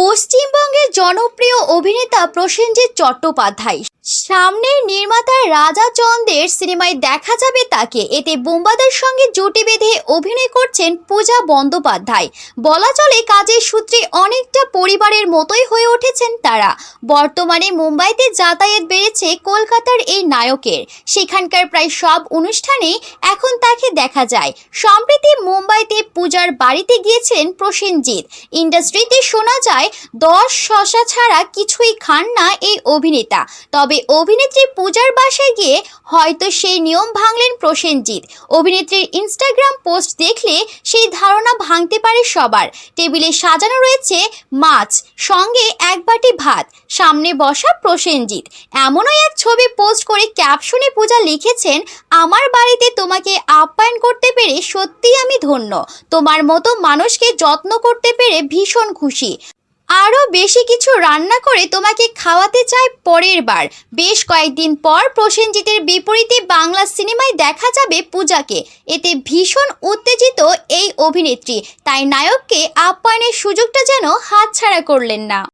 পশ্চিমবঙ্গের জনপ্রিয় অভিনেতা প্রসেনজিৎ চট্টোপাধ্যায়। সামনের নির্মাতার রাজা চন্দের সিনেমায় দেখা যাবে তাকে। এতে বোম্বাদের সঙ্গে জুটি বেঁধে অভিনয় করছেন পূজা বন্দ্যোপাধ্যায়। বলা চলে, কাজের সূত্রে অনেকটা পরিবারের মতোই হয়ে উঠেছেন তারা। বর্তমানে মুম্বাইতে যাতায়াত বেড়েছে কলকাতার এই নায়কের। সেখানকার প্রায় সব অনুষ্ঠানেই এখন তাকে দেখা যায়। সম্প্রতি মুম্বাইতে পূজার বাড়িতে গিয়েছিলেন প্রসেনজিৎ। ইন্ডাস্ট্রিতে শোনা যায়, দশ শশা ছাড়া কিছুই খান না এই অভিনেতা। তবে অভিনেত্রী পূজার বাসায় গিয়ে হয়তো সেই নিয়ম ভাঙলেন প্রসেনজিৎ। অভিনেত্রীর ইনস্টাগ্রাম পোস্ট দেখলে সেই ধারণা ভাঙতে পারে সবার। টেবিলে সাজানো রয়েছে মাছ, সঙ্গে এক বাটি ভাত, সামনে বসা প্রসেনজিৎ। এমনও এক ছবি পোস্ট করে ক্যাপশনে পূজা লিখেছেন, আমার বাড়িতে তোমাকে আপ্যায়ন করতে পেরে সত্যিই আমি ধন্য। তোমার মতো মানুষকে যত্ন করতে পেরে ভীষণ খুশি। আরও বেশি কিছু রান্না করে তোমাকে খাওয়াতে চাই পরের বার। বেশ কয়েকদিন পর প্রসেনজিতের বিপরীতে বাংলা সিনেমায় দেখা যাবে পূজাকে। এতে ভীষণ উত্তেজিত এই অভিনেত্রী। তাই নায়ককে আপ্যায়নের সুযোগটা যেন হাতছাড়া করলেন না।